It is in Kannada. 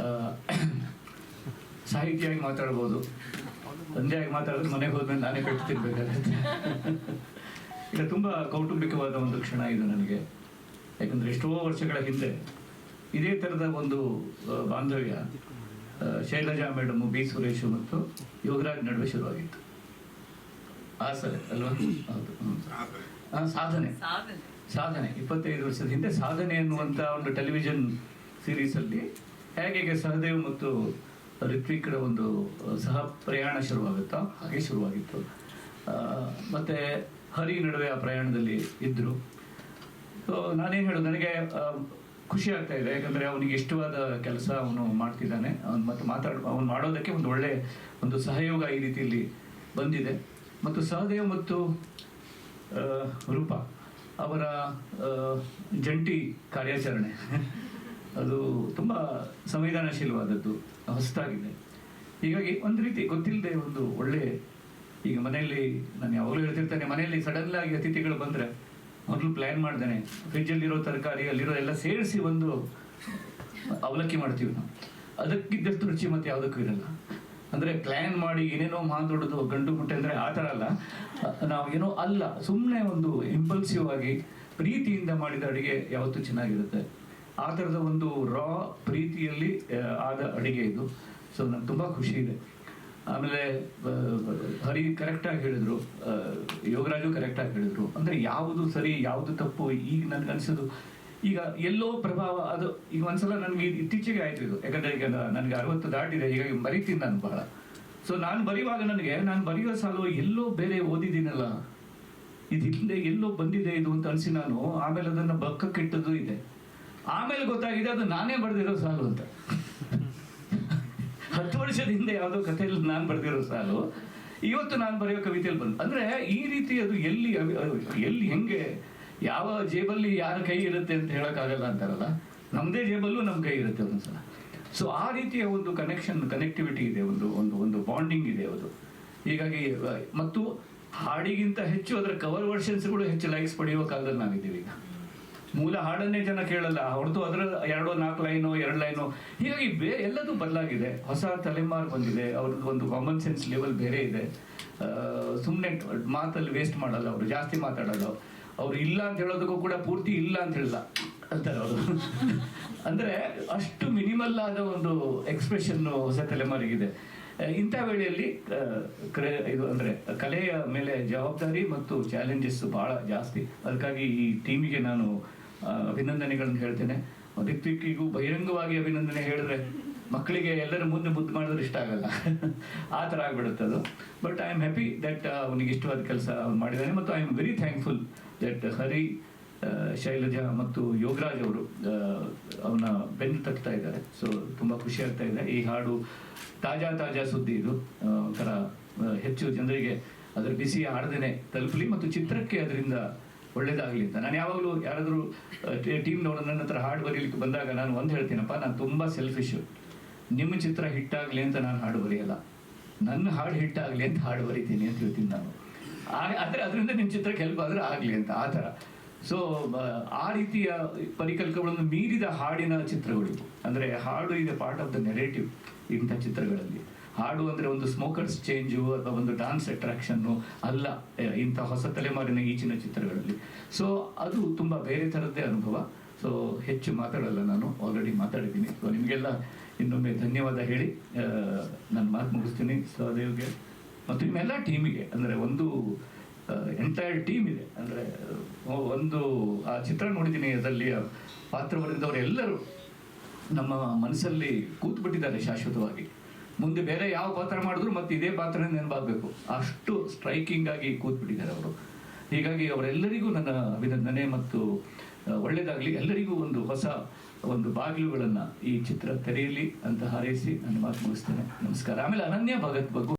ಆ, ಸಾಹಿತಿಯಾಗಿ ಮಾತಾಡ್ಬೋದು. ತಂದೆಯಾಗಿ ಮಾತಾಡಿದ್ರೆ ಮನೆಗೆ ಹೋದ್ಮೇಲೆ ನಾನೇ ಕೊಟ್ಟು ತಿನ್ಬೇಕಾಗತ್ತೆ. ಈಗ ತುಂಬ ಕೌಟುಂಬಿಕವಾದ ಒಂದು ಕ್ಷಣ ಇದು ನನಗೆ. ಯಾಕಂದರೆ ಎಷ್ಟೋ ವರ್ಷಗಳ ಹಿಂದೆ ಇದೇ ಥರದ ಒಂದು ಬಾಂಧವ್ಯ ಶೈಲಜಾ ಮೇಡಮ್ ಬಿ ಸುರೇಶ್ ಮತ್ತು ಯೋಗರಾಜ್ ನಡುವೆ ಶುರುವಾಗಿತ್ತು. ಆ ಸರಿ ಅಲ್ವಾ? ಹೌದು ಹ್ಮ್. ಆ, ಸಾಧನೆ. ಸಾಧನೆ. ಸಾಧನೆ. ಇಪ್ಪತ್ತೈದು ವರ್ಷದ ಹಿಂದೆ ಸಾಧನೆ ಎನ್ನುವಂಥ ಒಂದು ಟೆಲಿವಿಷನ್ ಸೀರೀಸಲ್ಲಿ ಹೇಗೆ ಸಹದೇವ್ ಮತ್ತು ಋತ್ವಿಕ್ರ ಒಂದು ಸಹ ಪ್ರಯಾಣ ಶುರುವಾಗುತ್ತೋ ಹಾಗೆ ಶುರುವಾಗಿತ್ತು. ಮತ್ತು ಹರಿ ನಡುವೆ ಆ ಪ್ರಯಾಣದಲ್ಲಿ ಇದ್ದರು ಸೊ, ನಾನೇನು ಹೇಳೋದು, ನನಗೆ ಖುಷಿ ಆಗ್ತಾ ಇದೆ. ಯಾಕಂದರೆ ಅವನಿಗೆ ಇಷ್ಟವಾದ ಕೆಲಸ ಅವನು ಮಾಡ್ತಿದ್ದಾನೆ. ಅವನು ಮತ್ತು ಮಾತಾಡ, ಅವನು ಮಾಡೋದಕ್ಕೆ ಒಂದು ಒಳ್ಳೆ ಒಂದು ಸಹಯೋಗ ಈ ರೀತಿಯಲ್ಲಿ ಬಂದಿದೆ. ಮತ್ತು ಸಹದೇವ್ ಮತ್ತು ರೂಪ ಅವರ ಜಂಟಿ ಕಾರ್ಯಾಚರಣೆ. ಅದು ತುಂಬ ಸಂವೇದನಾಶೀಲವಾದದ್ದು, ಹೊಸದಾಗಿದೆ. ಹೀಗಾಗಿ ಒಂದು ರೀತಿ ಗೊತ್ತಿಲ್ಲದೆ ಒಂದು ಒಳ್ಳೆ, ಈಗ ಮನೆಯಲ್ಲಿ ನಾನು ಯಾವಾಗಲೂ ಹೇಳ್ತಿರ್ತೇನೆ, ಮನೆಯಲ್ಲಿ ಸಡನ್ ಆಗಿ ಅತಿಥಿಗಳು ಬಂದರೆ ಮೊದಲು ಪ್ಲ್ಯಾನ್ ಮಾಡ್ದೇನೆ ಫ್ರಿಜ್ಜಲ್ಲಿರೋ ತರಕಾರಿ, ಅಲ್ಲಿರೋ ಎಲ್ಲ ಸೇರಿಸಿ ಒಂದು ಅವಲಕ್ಕಿ ಮಾಡ್ತೀವಿ ನಾವು. ಅದಕ್ಕಿದ್ದಷ್ಟು ರುಚಿ ಮತ್ತೆ ಯಾವುದಕ್ಕೂ ಇರಲ್ಲ. ಅಂದರೆ ಪ್ಲ್ಯಾನ್ ಮಾಡಿ ಏನೇನೋ ಮಾತಾಡೋದು ಗಂಡು ಮುಟ್ಟೆ ಅಂದರೆ ಆ ಥರ ಅಲ್ಲ. ನಾವು ಏನೋ ಅಲ್ಲ ಸುಮ್ಮನೆ ಒಂದು ಇಂಪಲ್ಸಿವ್ ಆಗಿ ಪ್ರೀತಿಯಿಂದ ಮಾಡಿದ ಅಡುಗೆ ಯಾವತ್ತೂ ಚೆನ್ನಾಗಿರುತ್ತೆ. ಆ ಥರದ ಒಂದು ರಾ ಪ್ರೀತಿಯಲ್ಲಿ ಆದ ಅಡುಗೆ ಇದು. ಸೊ ನಂಗೆ ತುಂಬ ಖುಷಿ ಇದೆ. ಆಮೇಲೆ ಹರಿ ಕರೆಕ್ಟಾಗಿ ಹೇಳಿದರು. ಯೋಗರಾಜು ಕರೆಕ್ಟಾಗಿ ಹೇಳಿದರು. ಅಂದರೆ ಯಾವುದು ಸರಿ, ಯಾವುದು ತಪ್ಪು, ಈಗ ನನಗೆ ಅನಿಸೋದು, ಈಗ ಎಲ್ಲೋ ಪ್ರಭಾವ, ಅದು ಈಗ ಒಂದ್ಸಲ ನನಗೆ ಇತ್ತೀಚೆಗೆ ಆಯ್ತು ಇದು. ಯಾಕಂದರೆ ಈಗ ನನಗೆ ಅರವತ್ತು ದಾಟಿದೆ ಈಗ ಬರಿತೀನಿ ನಾನು ಬಹಳ. ಸೊ ನಾನು ಬರೆಯುವಾಗ ನನಗೆ, ನಾನು ಬರೆಯೋ ಸಾಲು ಎಲ್ಲೋ ಬೇರೆ ಓದಿದ್ದೀನಲ್ಲ. ಇದು ಹಿಂದೆ ಎಲ್ಲೋ ಬಂದಿದೆ ಇದು ಅಂತ ಅನಿಸಿ ನಾನು, ಆಮೇಲೆ ಅದನ್ನು ಬಕ್ಕಕ್ಕಿಟ್ಟದ್ದು ಇದೆ. ಆಮೇಲೆ ಗೊತ್ತಾಗಿದೆ ಅದು ನಾನೇ ಬರೆದಿರೋ ಸಾಲು ಅಂತ. ಹತ್ತು ವರ್ಷದ ಹಿಂದೆ ಯಾವುದೋ ಕಥೆಯಲ್ಲಿ ನಾನು ಬರೆದಿರೋ ಸಾಲು. ಇವತ್ತು ನಾನು ಬರೆಯೋ ಕವಿತೆಯಲ್ಲಿ ಬಂದು, ಅಂದ್ರೆ ಈ ರೀತಿ ಅದು ಎಲ್ಲಿ ಎಲ್ಲಿ ಹೆಂಗೆ, ಯಾವ ಜೇಬಲ್ಲಿ ಯಾರ ಕೈ ಇರುತ್ತೆ ಅಂತ ಹೇಳೋಕ್ಕಾಗಲ್ಲ ಅಂತಾರಲ್ಲ? ನಮ್ಮದೇ ಜೇಬಲ್ಲೂ ನಮ್ಮ ಕೈ ಇರುತ್ತೆ ಒಂದ್ಸಲ. ಸೊ ಆ ರೀತಿಯ ಒಂದು ಕನೆಕ್ಷನ್ ಕನೆಕ್ಟಿವಿಟಿ ಇದೆ, ಒಂದು ಒಂದು ಒಂದು ಬಾಂಡಿಂಗ್ ಇದೆ ಅದು. ಹೀಗಾಗಿ, ಮತ್ತು ಹಾಡಿಗಿಂತ ಹೆಚ್ಚು, ಅದರ ಕವರ್ ವರ್ಷನ್ಸ್ಗಳು ಹೆಚ್ಚು ಲೈಕ್ಸ್ ಪಡೆಯುವ ಕಾಲದಲ್ಲಿ ನಾವಿದ್ದೀವಿ ಈಗ. ಮೂಲ ಹಾಡನ್ನೇ ಜನ ಕೇಳಲ್ಲ ಹೊರತು ಅದರ ಎರಡೋ, ನಾಲ್ಕು ಲೈನು, ಎರಡು ಲೈನು. ಹೀಗಾಗಿ ಬೇ, ಎಲ್ಲದೂ ಬದಲಾಗಿದೆ. ಹೊಸ ತಲೆಮಾರು ಬಂದಿದೆ ಅವ್ರದ್ದು ಒಂದು ಕಾಮನ್ ಸೆನ್ಸ್ ಲೆವೆಲ್ ಬೇರೆ ಇದೆ. ಸುಮ್ಮನೆ ಮಾತಲ್ಲಿ ವೇಸ್ಟ್ ಮಾಡಲ್ಲ ಅವರು, ಜಾಸ್ತಿ ಮಾತಾಡೋದು ಅವ್ರು. ಇಲ್ಲ ಅಂತ ಹೇಳೋದಕ್ಕೂ ಕೂಡ ಪೂರ್ತಿ ಇಲ್ಲ ಅಂತ ಹೇಳಲ್ಲ. ಅಂತಾರೆ ಅವರು. ಅಂದರೆ ಅಷ್ಟು ಮಿನಿಮಲ್ ಆದ ಒಂದು ಎಕ್ಸ್ಪ್ರೆಷನ್ನು ಹೊಸ ತಲೆಮಾರಿಗಿದೆ. ಇಂಥ ವೇಳೆಯಲ್ಲಿ ಇದು ಅಂದರೆ ಕಲೆಯ ಮೇಲೆ ಜವಾಬ್ದಾರಿ ಮತ್ತು ಚಾಲೆಂಜಸ್ ಭಾಳ ಜಾಸ್ತಿ. ಅದಕ್ಕಾಗಿ ಈ ಟೀಮಿಗೆ ನಾನು ಅಭಿನಂದನೆಗಳನ್ನು ಹೇಳ್ತೇನೆ. ದಿಕ್ಕಿಗೂ ಬಹಿರಂಗವಾಗಿ ಅಭಿನಂದನೆ ಹೇಳಿದ್ರೆ ಮಕ್ಕಳಿಗೆ ಎಲ್ಲರ ಮುಂದೆ ಮುದ್ದು ಮಾಡಿದ್ರೆ ಇಷ್ಟ ಆಗಲ್ಲ. ಆ ಥರ ಆಗಿಬಿಡುತ್ತೆ ಅದು. But I am happy that ಅವನಿಗೆ ಇಷ್ಟವಾದ ಕೆಲಸ ಮಾಡಿದ್ದಾನೆ ಮತ್ತು I am very thankful that Hari Shailaja ಮತ್ತು ಯೋಗರಾಜ್ ಅವರು ಅವನ ಬೆನ್ನು ತಟ್ತಾ ಇದ್ದಾರೆ. ಸೊ ತುಂಬ ಖುಷಿ ಆಗ್ತಾ ಇದೆ. ಈ ಹಾಡು ತಾಜಾ ತಾಜಾ ಸುದ್ದಿ ಇದು. ಒಂಥರ ಹೆಚ್ಚು ಜನರಿಗೆ ಅದರ ಬಿಸಿ ಹಾಡದೇನೆ ತಲುಪಲಿ ಮತ್ತು ಚಿತ್ರಕ್ಕೆ ಅದರಿಂದ ಒಳ್ಳೇದಾಗಲಿ ಅಂತ. ನಾನು ಯಾವಾಗಲೂ ಯಾರಾದರೂ ಟೀಮ್ನವರು ನನ್ನ ಹತ್ರ ಹಾಡು ಬರೀಲಿಕ್ಕೆ ಬಂದಾಗ ನಾನು ಒಂದು ಹೇಳ್ತೀನಪ್ಪ, ನಾನು ತುಂಬ ಸೆಲ್ಫಿಶ್ ನಿಮ್ಮ ಚಿತ್ರ ಹಿಟ್ಟಾಗಲಿ ಅಂತ ನಾನು ಹಾಡು ಬರೆಯಲ್ಲ. ನನ್ನ ಹಾಡು ಹಿಟ್ಟಾಗಲಿ ಅಂತ ಹಾಡು ಬರೀತೀನಿ ಅಂತ ಹೇಳ್ತೀನಿ ನಾನು. ಆದರೆ ಅದರಿಂದ ನಿಮ್ಮ ಚಿತ್ರಕ್ಕೆ ಹೆಲ್ಪ್ ಆದರೆ ಆಗಲಿ ಅಂತ, ಆ ಥರ. ಸೊ ಆ ರೀತಿಯ ಪರಿಕಲ್ಪಗಳನ್ನು ಮೀರಿದ ಹಾಡಿನ ಚಿತ್ರಗಳು. ಅಂದರೆ ಅಂದ್ರೆ ಹಾಡು ಇದೆ ಪಾರ್ಟ್ ಆಫ್ ದ ನೆರೇಟಿವ್ ಇಂಥ ಚಿತ್ರಗಳಲ್ಲಿ. ಹಾಡು ಅಂದ್ರೆ ಒಂದು ಸ್ಮೋಕರ್ಸ್ ಚೇಂಜು ಅಥವಾ ಒಂದು ಡಾನ್ಸ್ ಅಟ್ರಾಕ್ಷನ್ನು ಅಲ್ಲ ಇಂಥ ಹೊಸ ತಲೆಮಾರಿನ ಈಚಿನ ಚಿತ್ರಗಳಲ್ಲಿ. ಸೊ ಅದು ತುಂಬಾ ಬೇರೆ ಥರದ್ದೇ ಅನುಭವ. ಸೊ ಹೆಚ್ಚು ಮಾತಾಡಲ್ಲ ನಾನು ಆಲ್ರೆಡಿ ಮಾತಾಡಿದ್ದೀನಿ. ಸೊ ನಿಮಗೆಲ್ಲ ಇನ್ನೊಮ್ಮೆ ಧನ್ಯವಾದ ಹೇಳಿ. ನಾನು ಮಾತು ಮುಗಿಸ್ತೀನಿ. ಸಹದೇವ್ಗೆ ಮತ್ತು ನಿಮ್ಮೆಲ್ಲ ಟೀಮಿಗೆ, ಅಂದರೆ ಒಂದು ಎಂಟೈರ್ ಟೀಮ್ ಇದೆ. ಅಂದರೆ ಒಂದು, ಆ ಚಿತ್ರ ನೋಡಿದ್ದೀನಿ ಅದರಲ್ಲಿ ಪಾತ್ರವರಿದ್ದವರು ಎಲ್ಲರೂ ನಮ್ಮ ಮನಸ್ಸಲ್ಲಿ ಕೂತ್ಬಿಟ್ಟಿದ್ದಾರೆ ಶಾಶ್ವತವಾಗಿ. ಮುಂದೆ ಬೇರೆ ಯಾವ ಪಾತ್ರ ಮಾಡಿದ್ರು ಮತ್ತೆ ಇದೇ ಪಾತ್ರ ನೆನಪಾಗಬೇಕು. ಅಷ್ಟು ಸ್ಟ್ರೈಕಿಂಗ್ ಆಗಿ ಕೂತ್ಬಿಟ್ಟಿದ್ದಾರೆ ಅವರು. ಹೀಗಾಗಿ ಅವರೆಲ್ಲರಿಗೂ ನನ್ನ ಅಭಿನಂದನೆ ಮತ್ತು ಒಳ್ಳೆಯದಾಗಲಿ ಎಲ್ಲರಿಗೂ ಒಂದು ಹೊಸ ಒಂದು ಬಾಗಿಲುಗಳನ್ನು ಈ ಚಿತ್ರ ತೆರೆಯಲಿ ಅಂತ ಹಾರೈಸಿ ನನ್ನ ಮಾತು ಮುಗಿಸ್ತೇನೆ. ನಮಸ್ಕಾರ. ಆಮೇಲೆ ಅನನ್ಯ ಭಗತ್ ಬಗ್ಗೆ.